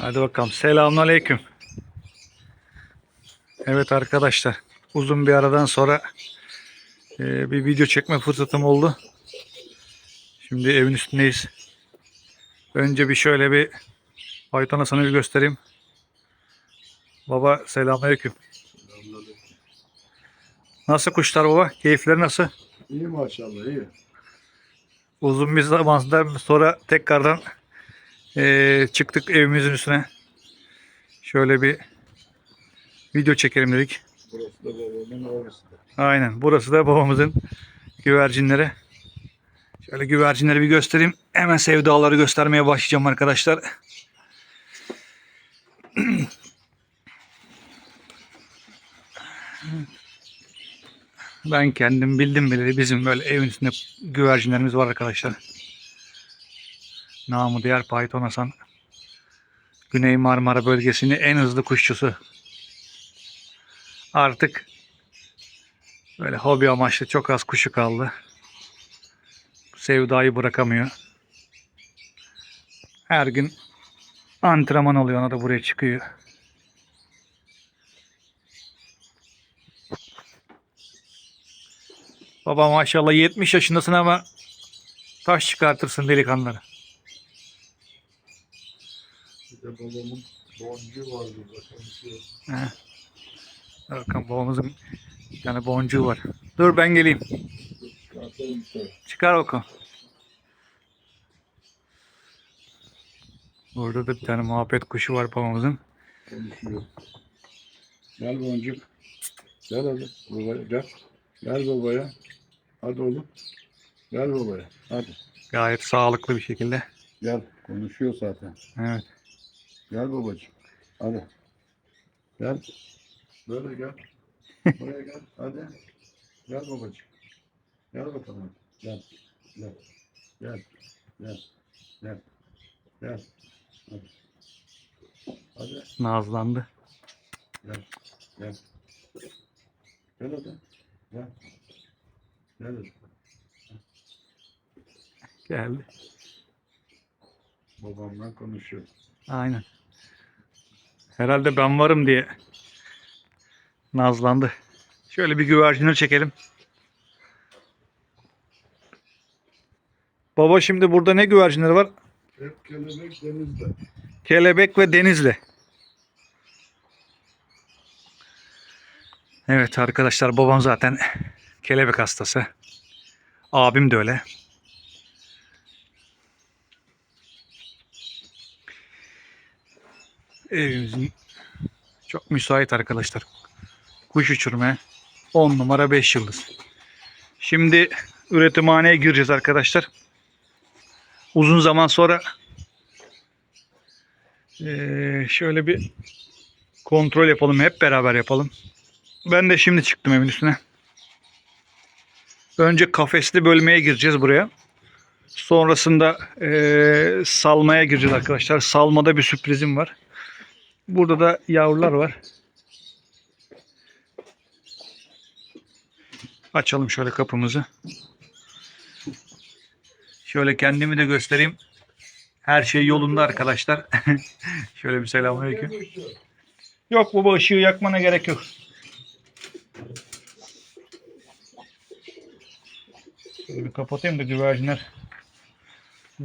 Hadi bakalım. Selamünaleyküm. Evet arkadaşlar. Uzun bir aradan sonra e, bir video çekme fırsatım oldu. Şimdi evin üstündeyiz. Önce bir şöyle bir Python'a sana bir göstereyim. Baba selamünaleyküm. Nasıl kuşlar baba? Keyifleri nasıl? İyi maşallah iyi. Uzun bir zamandan sonra tekrardan eee, çıktık evimizin üstüne. Şöyle bir video çekelim dedik. Burası da babamın orası da. Aynen. Burası da babamızın güvercinleri. Şöyle güvercinleri bir göstereyim. Hemen sevdaları göstermeye başlayacağım arkadaşlar. Ben kendim bildim bileli bizim böyle evin üstünde güvercinlerimiz var arkadaşlar. Namı diğer Python Hasan. Güney Marmara bölgesinin en hızlı kuşçusu. Artık Böyle hobi amaçlı çok az kuşu kaldı. Sevdayı bırakamıyor. Her gün antrenman oluyor ona da buraya çıkıyor. Baba maşallah 70 yaşındasın ama taş çıkartırsın delikanlıları. De babamın boncuğu var burada konuşuyor. He. Bakın babamızın bir tane boncuğu var. Dur ben geleyim. Çıkar bakalım. Burada da bir tane muhabbet kuşu var babamızın. Konuşuyor. Gel boncuk. Gel hadi babaya gel. Gel babaya. Hadi oğlum. Gel babaya. Hadi. Gayet sağlıklı bir şekilde. Gel. Konuşuyor zaten. Evet. Gel babacığım. Hadi. Gel. Böyle gel. Buraya gel. Hadi. Gel babacığım. Gel bakalım. Gel. Gel. Gel. Gel. Gel. Gel. Hadi. Hadi. Nazlandı. Gel. Gel. Gel hadi. Gel. Gel hadi. Geldi. Babamla konuşuyor. Aynen. Herhalde ben varım diye nazlandı. Şöyle bir güvercinleri çekelim. Baba şimdi burada ne güvercinleri var? Hep kelebek denizde. Kelebek ve denizli. Evet arkadaşlar babam zaten kelebek hastası. Abim de öyle. Evimizin çok müsait arkadaşlar. Kuş uçurmaya 10 numara 5 yıldız. Şimdi üretimhaneye gireceğiz arkadaşlar. Uzun zaman sonra şöyle bir kontrol yapalım. Hep beraber yapalım. Ben de şimdi çıktım evin üstüne. Önce kafesli bölmeye gireceğiz buraya. Sonrasında ee, salmaya gireceğiz arkadaşlar. Salmada bir sürprizim var. Burada da yavrular var. Açalım şöyle kapımızı. Şöyle kendimi de göstereyim. Her şey yolunda arkadaşlar. Şöyle bir selamünaleyküm. Yok baba ışığı yakmana gerek yok. Şöyle bir kapatayım da güvercinler.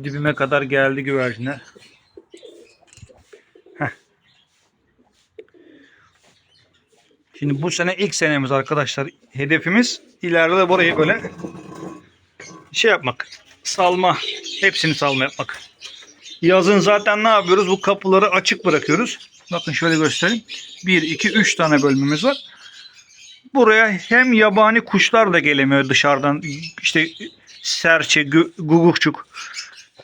Dibime kadar geldi güvercinler. Şimdi bu sene ilk senemiz arkadaşlar. Hedefimiz ileride de burayı böyle şey yapmak. Salma. Hepsini salma yapmak. Yazın zaten ne yapıyoruz? Bu kapıları açık bırakıyoruz. Bakın şöyle göstereyim. 1, 2, 3 tane bölümümüz var. Buraya hem yabani kuşlar da gelemiyor dışarıdan. İşte serçe, gugukçuk.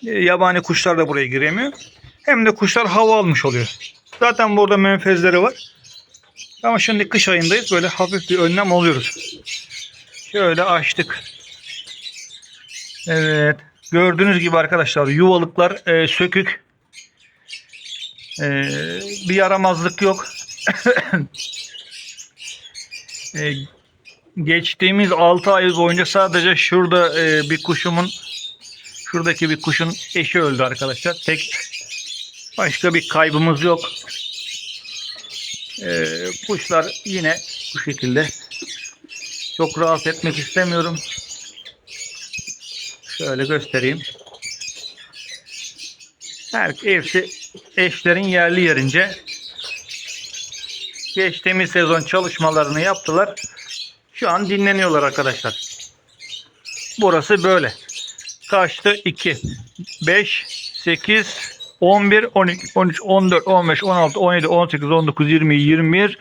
e, Yabani kuşlar da buraya giremiyor. Hem de kuşlar hava almış oluyor. Zaten burada menfezleri var. Ama şimdi kış ayındayız. Böyle hafif bir önlem alıyoruz. Şöyle açtık. Evet. Gördüğünüz gibi arkadaşlar yuvalıklar e, sökük. E, bir yaramazlık yok. E, geçtiğimiz 6 ay boyunca sadece şurada e, bir kuşumun şuradaki bir kuşun eşi öldü arkadaşlar. Tek Başka bir kaybımız yok. Ee, kuşlar yine bu şekilde. Çok rahatsız etmek istemiyorum. Şöyle göstereyim. Her hepsi eşlerin yerli yerince. Geçtiğimiz sezon çalışmalarını yaptılar. Şu an dinleniyorlar arkadaşlar. Burası böyle. Kaçtı? 2, 5, 8, 11, 12, 13, 14, 15, 16, 17, 18, 19, 20, 21,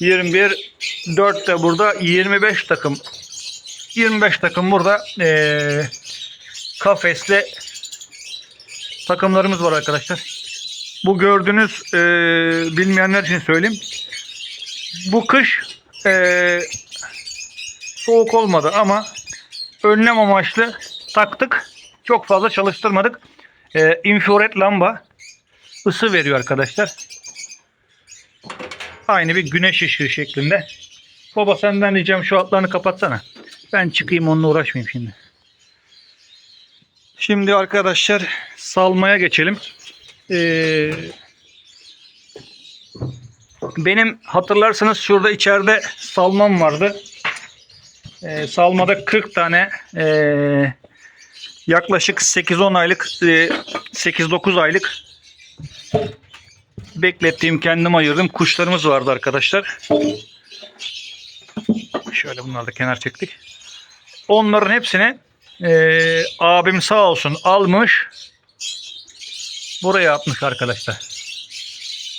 21, 4 de burada 25 takım. 25 takım burada eee kafesle takımlarımız var arkadaşlar. Bu gördüğünüz eee, bilmeyenler için söyleyeyim. Bu kış eee, soğuk olmadı ama önlem amaçlı taktık. Çok fazla çalıştırmadık. Eee infrared lamba ısı veriyor arkadaşlar. Aynı bir güneş ışığı şeklinde. Baba senden diyeceğim şu altlarını kapatsana. Ben çıkayım onunla uğraşmayayım şimdi. Şimdi arkadaşlar salmaya geçelim. Ee, benim hatırlarsanız şurada içeride salmam vardı. Ee, salmada 40 tane ee, yaklaşık 8-10 aylık ee, 8-9 aylık beklettiğim kendim ayırdım kuşlarımız vardı arkadaşlar. Şöyle bunları da kenar çektik. Onların hepsini ee, abim sağ olsun almış buraya atmış arkadaşlar.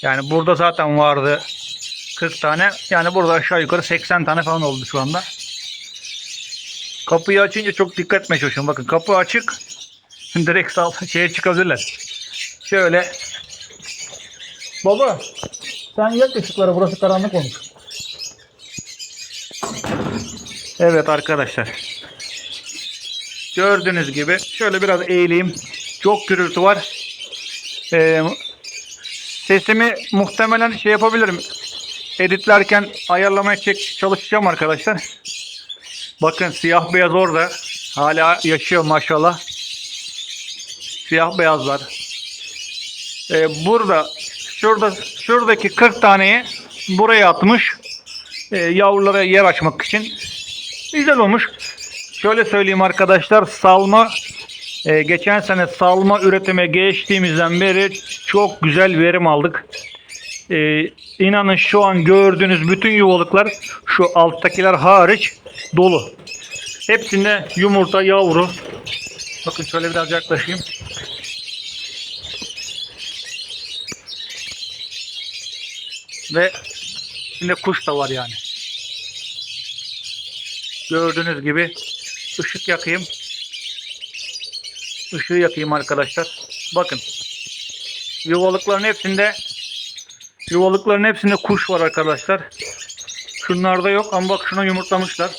Yani burada zaten vardı 40 tane. Yani burada aşağı yukarı 80 tane falan oldu şu anda. Kapıyı açınca çok dikkat çalışıyorum. Bakın kapı açık. Direkt sal şeye çıkabilirler. Şöyle. Baba sen yak ışıkları burası karanlık olmuş. Evet arkadaşlar. Gördüğünüz gibi şöyle biraz eğileyim. Çok gürültü var. Ee, sesimi muhtemelen şey yapabilirim. Editlerken ayarlamaya çalışacağım arkadaşlar. Bakın siyah beyaz orada. Hala yaşıyor maşallah. Siyah beyazlar. Ee, burada şurada şuradaki 40 taneyi buraya atmış. Ee, yavrulara yer açmak için. Güzel olmuş. Şöyle söyleyeyim arkadaşlar salma e, geçen sene salma üretime geçtiğimizden beri çok güzel verim aldık. E, inanın şu an gördüğünüz bütün yuvalıklar şu alttakiler hariç dolu. Hepsinde yumurta yavru. Bakın şöyle biraz yaklaşayım. Ve içinde kuş da var yani. Gördüğünüz gibi ışık yakayım. Işığı yakayım arkadaşlar. Bakın. Yuvalıkların hepsinde yuvalıkların hepsinde kuş var arkadaşlar. Şunlarda yok ama bak şuna yumurtlamışlar.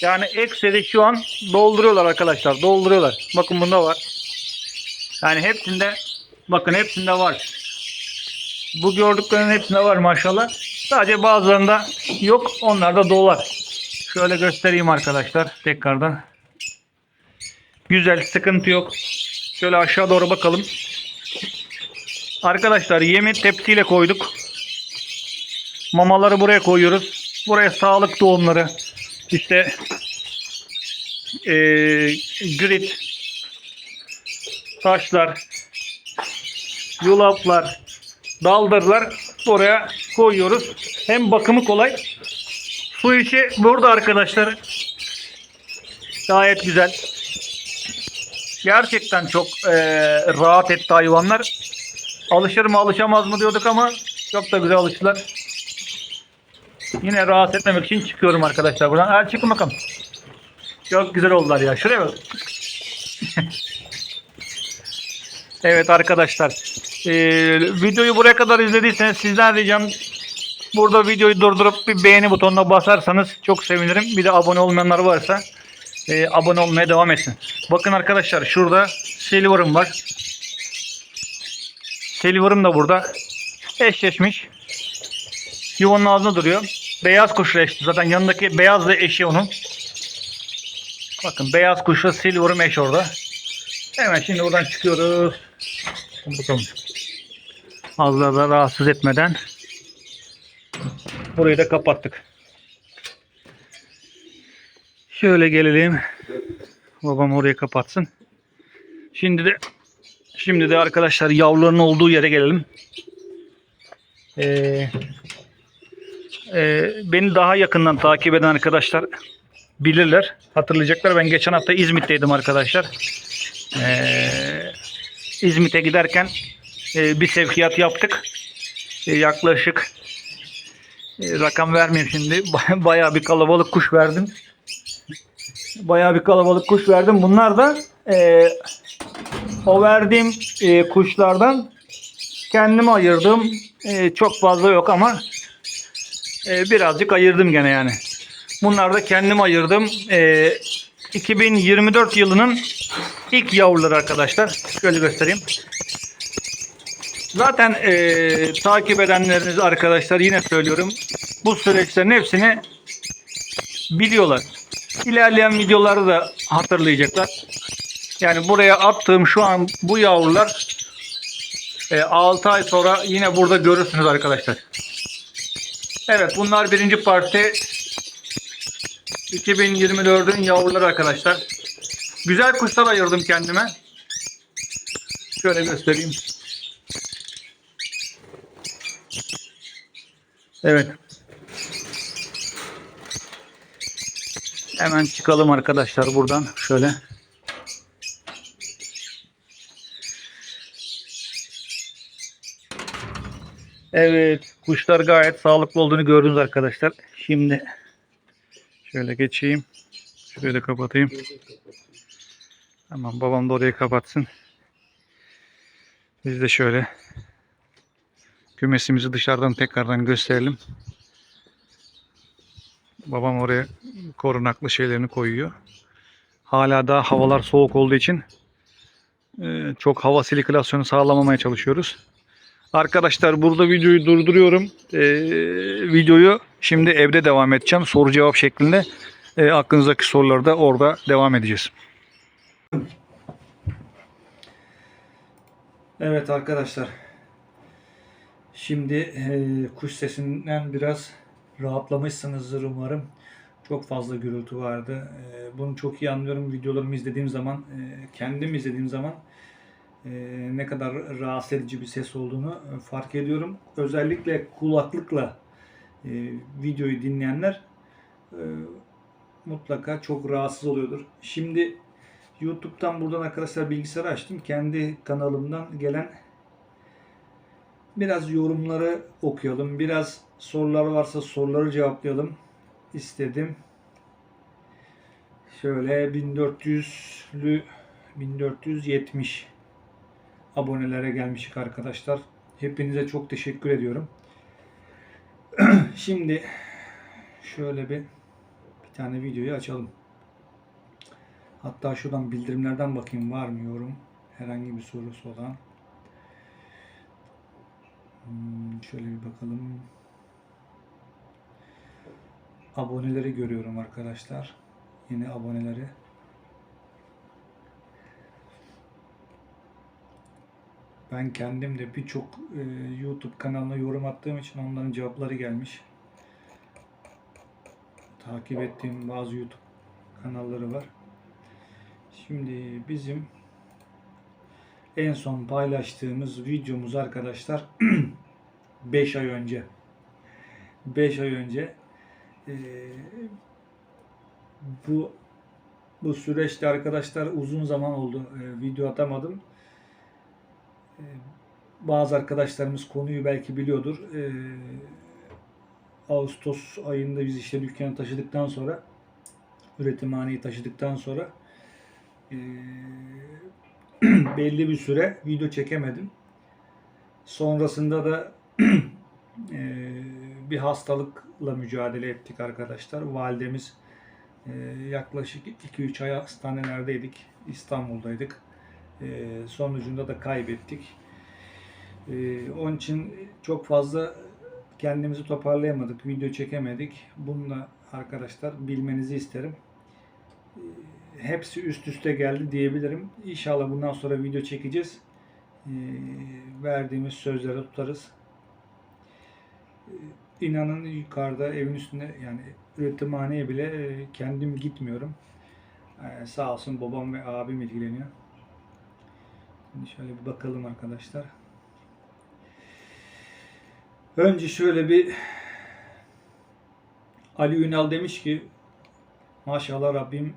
Yani ekseri şu an dolduruyorlar arkadaşlar. Dolduruyorlar. Bakın bunda var. Yani hepsinde bakın hepsinde var. Bu gördüklerinin hepsinde var maşallah. Sadece bazılarında yok. Onlar da dolar. Şöyle göstereyim arkadaşlar tekrardan. Güzel, sıkıntı yok. Şöyle aşağı doğru bakalım. Arkadaşlar yemi tepsiyle koyduk. Mamaları buraya koyuyoruz. Buraya sağlık tohumları. İşte eee grit, taşlar, yulaflar, daldırlar buraya koyuyoruz. Hem bakımı kolay. Su içi burada arkadaşlar. Gayet güzel. Gerçekten çok eee, rahat etti hayvanlar. Alışır mı alışamaz mı diyorduk ama çok da güzel alıştılar. Yine rahat etmemek için çıkıyorum arkadaşlar buradan. Hadi çıkın bakalım. Çok güzel oldular ya. Şuraya bak. evet arkadaşlar. Eee, videoyu buraya kadar izlediyseniz sizden ricam burada videoyu durdurup bir beğeni butonuna basarsanız çok sevinirim. Bir de abone olmayanlar varsa e, abone olmaya devam etsin. Bakın arkadaşlar şurada Silver'ım var. Silver'ım da burada. Eşleşmiş. Yuvanın ağzında duruyor. Beyaz kuşla eşti. Zaten yanındaki beyaz da eşi onun. Bakın beyaz kuşla Silver'ım eş orada. Hemen şimdi buradan çıkıyoruz. Bakalım. Fazla da rahatsız etmeden burayı da kapattık. Şöyle gelelim. Babam orayı kapatsın. Şimdi de şimdi de arkadaşlar yavruların olduğu yere gelelim. Ee, e, beni daha yakından takip eden arkadaşlar bilirler, hatırlayacaklar. Ben geçen hafta İzmit'teydim arkadaşlar. Ee, İzmit'e giderken e, bir sevkiyat yaptık. E, yaklaşık e, rakam vermeyeyim şimdi. Baya- Bayağı bir kalabalık kuş verdim. Bayağı bir kalabalık kuş verdim. Bunlar da e, o verdiğim e, kuşlardan kendime ayırdım. E, çok fazla yok ama e, birazcık ayırdım gene yani. Bunlar da kendim ayırdım. E, 2024 yılının ilk yavruları arkadaşlar. Şöyle göstereyim. Zaten e, takip edenleriniz arkadaşlar yine söylüyorum. Bu süreçlerin hepsini biliyorlar. İlerleyen videoları da hatırlayacaklar. Yani buraya attığım şu an bu yavrular 6 ay sonra yine burada görürsünüz arkadaşlar. Evet bunlar birinci parti 2024'ün yavruları arkadaşlar. Güzel kuşlar ayırdım kendime. Şöyle göstereyim. Evet. Hemen çıkalım arkadaşlar buradan. Şöyle. Evet. Kuşlar gayet sağlıklı olduğunu gördünüz arkadaşlar. Şimdi şöyle geçeyim. Şöyle kapatayım. Tamam babam da orayı kapatsın. Biz de şöyle kümesimizi dışarıdan tekrardan gösterelim. Babam oraya korunaklı şeylerini koyuyor. Hala da havalar soğuk olduğu için e, çok hava sirkülasyonu sağlamamaya çalışıyoruz. Arkadaşlar burada videoyu durduruyorum. E, videoyu şimdi evde devam edeceğim. Soru cevap şeklinde. E, aklınızdaki soruları da orada devam edeceğiz. Evet arkadaşlar. Şimdi e, kuş sesinden biraz rahatlamışsınızdır umarım. Çok fazla gürültü vardı. E, bunu çok iyi anlıyorum. Videolarımı izlediğim zaman, e, kendim izlediğim zaman e, ne kadar rahatsız edici bir ses olduğunu e, fark ediyorum. Özellikle kulaklıkla e, videoyu dinleyenler e, mutlaka çok rahatsız oluyordur. Şimdi YouTube'dan buradan arkadaşlar bilgisayarı açtım. Kendi kanalımdan gelen biraz yorumları okuyalım. Biraz sorular varsa soruları cevaplayalım istedim. Şöyle 1400'lü 1470 abonelere gelmişik arkadaşlar. Hepinize çok teşekkür ediyorum. Şimdi şöyle bir bir tane videoyu açalım. Hatta şuradan bildirimlerden bakayım var mı yorum? Herhangi bir sorusu olan. Hmm, şöyle bir bakalım. Aboneleri görüyorum arkadaşlar. Yeni aboneleri. Ben kendim de birçok e, YouTube kanalına yorum attığım için onların cevapları gelmiş. Takip ettiğim bazı YouTube kanalları var. Şimdi bizim en son paylaştığımız videomuz arkadaşlar 5 ay önce 5 ay önce eee, bu bu süreçte arkadaşlar uzun zaman oldu eee, video atamadım. Eee, bazı arkadaşlarımız konuyu belki biliyordur. Eee, Ağustos ayında biz işte dükkanı taşıdıktan sonra üretimhaneyi taşıdıktan sonra eee, belli bir süre video çekemedim. Sonrasında da eee, bir hastalıkla mücadele ettik arkadaşlar. Validemiz eee, yaklaşık 2-3 ay hastanelerdeydik. İstanbul'daydık. Eee, sonucunda da kaybettik. Eee, onun için çok fazla kendimizi toparlayamadık. Video çekemedik. Bununla arkadaşlar bilmenizi isterim hepsi üst üste geldi diyebilirim. İnşallah bundan sonra video çekeceğiz. Ee, verdiğimiz sözleri tutarız. Ee, İnanın yukarıda evin üstünde yani üretimhaneye bile e, kendim gitmiyorum. Ee, sağ olsun babam ve abim ilgileniyor. Şimdi şöyle bir bakalım arkadaşlar. Önce şöyle bir Ali Ünal demiş ki maşallah Rabbim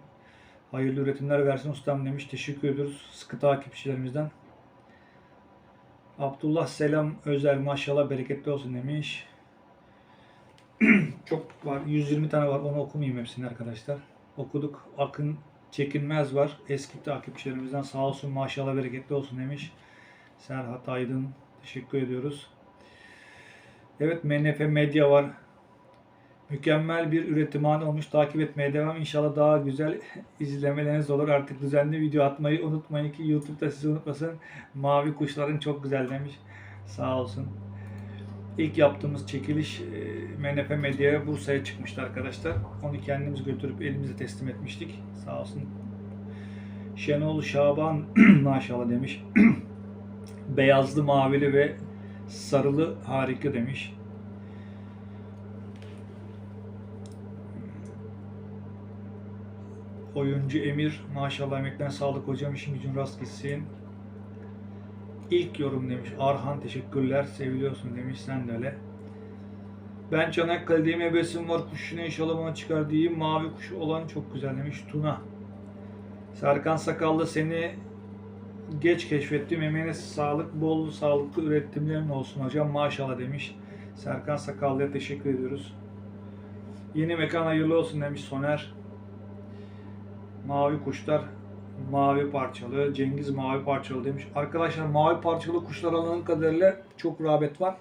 hayırlı üretimler versin ustam demiş. Teşekkür ediyoruz sıkı takipçilerimizden. Abdullah Selam Özel maşallah bereketli olsun demiş. Çok var. 120 tane var. Onu okumayayım hepsini arkadaşlar. Okuduk. Akın Çekinmez var. Eski takipçilerimizden sağ olsun maşallah bereketli olsun demiş. Serhat Aydın. Teşekkür ediyoruz. Evet MNF Medya var. Mükemmel bir üretimhane olmuş. Takip etmeye devam. İnşallah daha güzel izlemeleriniz olur. Artık düzenli video atmayı unutmayın ki YouTube'da sizi unutmasın. Mavi kuşların çok güzel demiş. Sağ olsun. İlk yaptığımız çekiliş e, MNF Medya'ya Bursa'ya çıkmıştı arkadaşlar. Onu kendimiz götürüp elimize teslim etmiştik. Sağ olsun. Şenol Şaban maşallah demiş. Beyazlı, mavili ve sarılı harika demiş. Oyuncu Emir maşallah emekten sağlık hocam işin gücün rast gitsin. İlk yorum demiş. Arhan teşekkürler seviliyorsun demiş sen de öyle. Ben Çanakkale'deyim hevesim var kuşuna inşallah bana çıkar diyeyim. Mavi kuş olan çok güzel demiş Tuna. Serkan Sakallı seni geç keşfettim. Emeğine sağlık, bol sağlıklı üretimlerin olsun hocam. Maşallah demiş. Serkan Sakallı'ya teşekkür ediyoruz. Yeni mekan hayırlı olsun demiş Soner. Mavi kuşlar mavi parçalı. Cengiz mavi parçalı demiş. Arkadaşlar mavi parçalı kuşlar alanın kadarıyla çok rağbet var.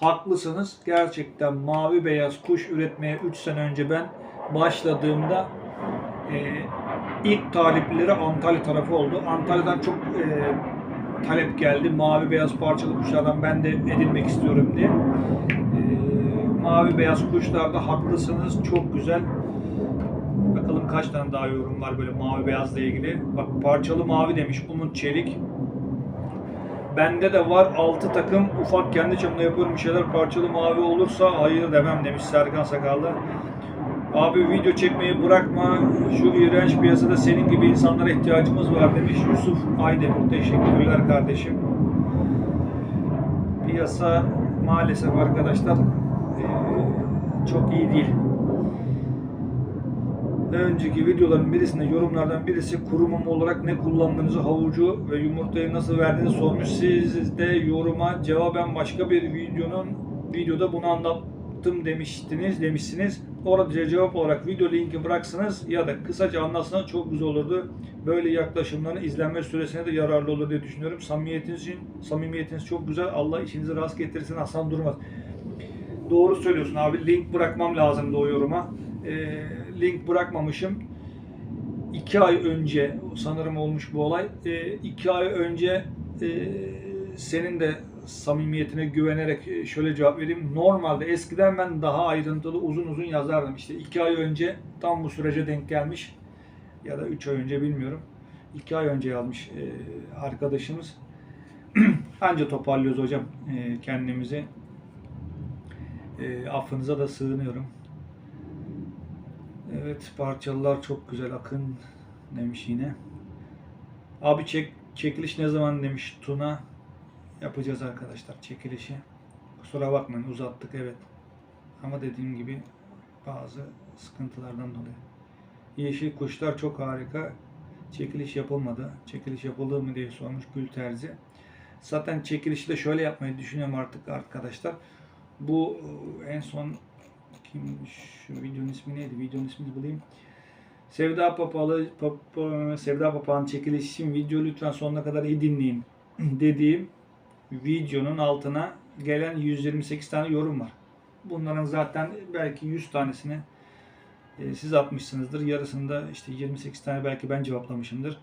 Haklısınız. Gerçekten mavi beyaz kuş üretmeye 3 sene önce ben başladığımda e, ilk talipleri Antalya tarafı oldu. Antalya'dan çok e, talep geldi. Mavi beyaz parçalı kuşlardan ben de edinmek istiyorum diye. E, mavi beyaz kuşlarda haklısınız. Çok güzel. Bakalım kaç tane daha yorum var böyle mavi beyazla ilgili. Bak parçalı mavi demiş Umut Çelik. Bende de var 6 takım ufak kendi çapımda yapıyorum bir şeyler parçalı mavi olursa hayır demem demiş Serkan Sakallı. Abi video çekmeyi bırakma. Şu iğrenç piyasada senin gibi insanlara ihtiyacımız var demiş Yusuf Aydemir. Teşekkürler kardeşim. Piyasa maalesef arkadaşlar çok iyi değil. Önceki videoların birisinde yorumlardan birisi kurumum olarak ne kullandığınızı havucu ve yumurtayı nasıl verdiğinizi sormuş. Siz de yoruma cevaben başka bir videonun videoda bunu anlattım demiştiniz demişsiniz. Orada cevap olarak video linki bıraksanız ya da kısaca anlatsanız çok güzel olurdu. Böyle yaklaşımların izlenme süresine de yararlı olur diye düşünüyorum. Samimiyetiniz için samimiyetiniz çok güzel. Allah işinizi rast getirsin. Aslan durmaz. Doğru söylüyorsun abi. Link bırakmam lazımdı o yoruma. Ee, link bırakmamışım. İki ay önce sanırım olmuş bu olay. Ee, iki ay önce e, senin de samimiyetine güvenerek e, şöyle cevap vereyim. Normalde eskiden ben daha ayrıntılı uzun uzun yazardım. İşte iki ay önce tam bu sürece denk gelmiş. Ya da üç ay önce bilmiyorum. İki ay önce yazmış e, arkadaşımız. Anca toparlıyoruz hocam e, kendimizi. E, affınıza da sığınıyorum. Evet parçalılar çok güzel akın demiş yine. Abi çek, çekiliş ne zaman demiş Tuna. Yapacağız arkadaşlar çekilişi. Kusura bakmayın uzattık evet. Ama dediğim gibi bazı sıkıntılardan dolayı. Yeşil kuşlar çok harika. Çekiliş yapılmadı. Çekiliş yapıldı mı diye sormuş Gül Terzi. Zaten çekilişi de şöyle yapmayı düşünüyorum artık arkadaşlar. Bu e, en son kimmiş? Şu videonun ismi neydi? Videonun ismini bulayım. Sevda Papalı Papa, Sevda Papağan çekiliş için video lütfen sonuna kadar iyi dinleyin dediğim videonun altına gelen 128 tane yorum var. Bunların zaten belki 100 tanesini e, siz atmışsınızdır. Yarısında işte 28 tane belki ben cevaplamışımdır.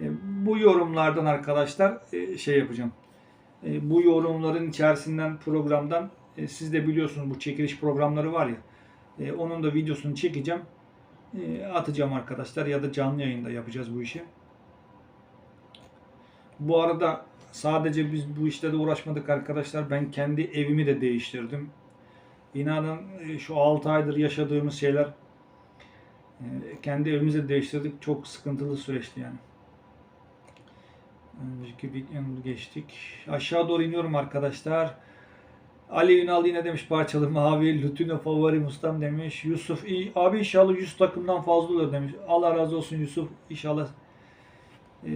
E, bu yorumlardan arkadaşlar e, şey yapacağım. E, bu yorumların içerisinden programdan e, siz de biliyorsunuz bu çekiliş programları var ya. e, onun da videosunu çekeceğim. E, atacağım arkadaşlar ya da canlı yayında yapacağız bu işi. Bu arada Sadece biz bu işle de uğraşmadık arkadaşlar. Ben kendi evimi de değiştirdim. İnanın e, şu 6 aydır yaşadığımız şeyler e, kendi evimizi de değiştirdik. Çok sıkıntılı süreçti yani. Önceki bir geçtik. Aşağı doğru iniyorum arkadaşlar. Ali Ünal yine demiş parçalı mavi. Lütüne favori Mustam demiş. Yusuf. Abi inşallah 100 takımdan fazla olur demiş. Allah razı olsun Yusuf. İnşallah e,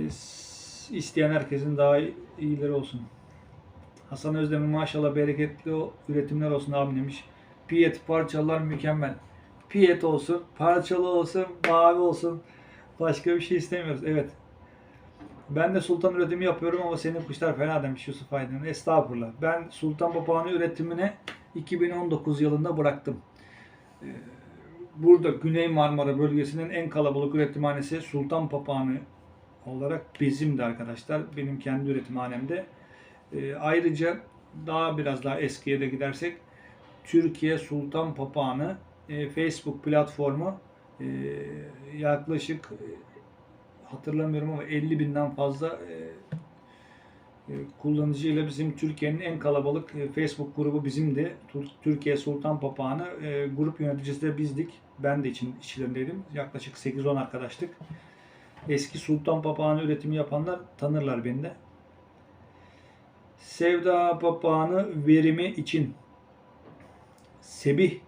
isteyen herkesin daha iyi- iyileri olsun. Hasan Özdemir maşallah bereketli o üretimler olsun abi demiş. Piyet parçalar mükemmel. Piyet olsun, parçalı olsun, mavi olsun. Başka bir şey istemiyoruz. Evet. Ben de sultan üretimi yapıyorum ama senin kuşlar fena demiş Yusuf Aydın. Estağfurullah. Ben sultan papağanı üretimini 2019 yılında bıraktım. Ee, Burada Güney Marmara bölgesinin en kalabalık üretimhanesi sultan papağanı olarak bizim de arkadaşlar. Benim kendi üretimhanemde. Ee, ayrıca daha biraz daha eskiye de gidersek Türkiye Sultan Papağanı e, Facebook platformu e, yaklaşık e, hatırlamıyorum ama 50 binden fazla e, e, kullanıcıyla bizim Türkiye'nin en kalabalık e, Facebook grubu bizimdi. Türkiye Sultan Papağanı e, grup yöneticisi de bizdik. Ben de için içlerindeydim. Yaklaşık 8-10 arkadaştık. Eski Sultan Papağanı üretimi yapanlar tanırlar beni de. Sevda Papağanı verimi için Sebih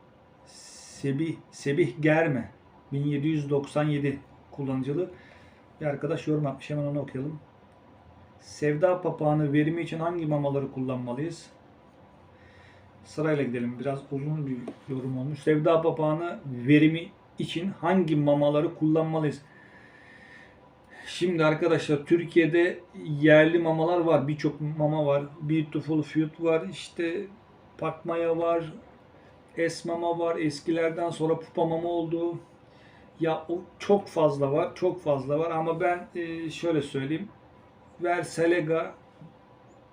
Sebih Sebih Germe 1797 kullanıcılı bir arkadaş yorum yapmış. Hemen onu okuyalım. Sevda papağanı verimi için hangi mamaları kullanmalıyız? Sırayla gidelim. Biraz uzun bir yorum olmuş. Sevda papağanı verimi için hangi mamaları kullanmalıyız? Şimdi arkadaşlar Türkiye'de yerli mamalar var. Birçok mama var. Beautiful Food var. İşte Pakmaya var. Esmama var. Eskilerden sonra pupa mama oldu. Ya o çok fazla var. Çok fazla var ama ben e, şöyle söyleyeyim. Versalega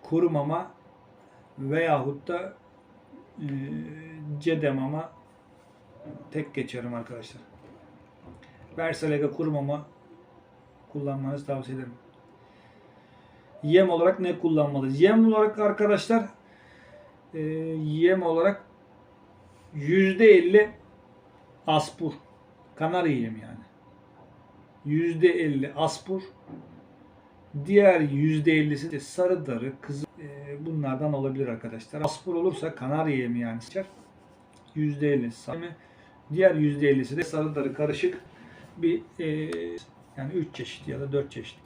kuru mama veyahut da e, cede mama tek geçerim arkadaşlar. Versalega kuru mama kullanmanızı tavsiye ederim. Yem olarak ne kullanmalıyız? Yem olarak arkadaşlar e, yem olarak %50 aspur. Kanarya yemi yani. %50 aspur. Diğer %50'si de sarı darı, kızı e, bunlardan olabilir arkadaşlar. Aspur olursa kanarya yemi yani sıçar. %50 sarı yemi. Diğer %50'si de sarı darı karışık bir e, yani 3 çeşit ya da 4 çeşit.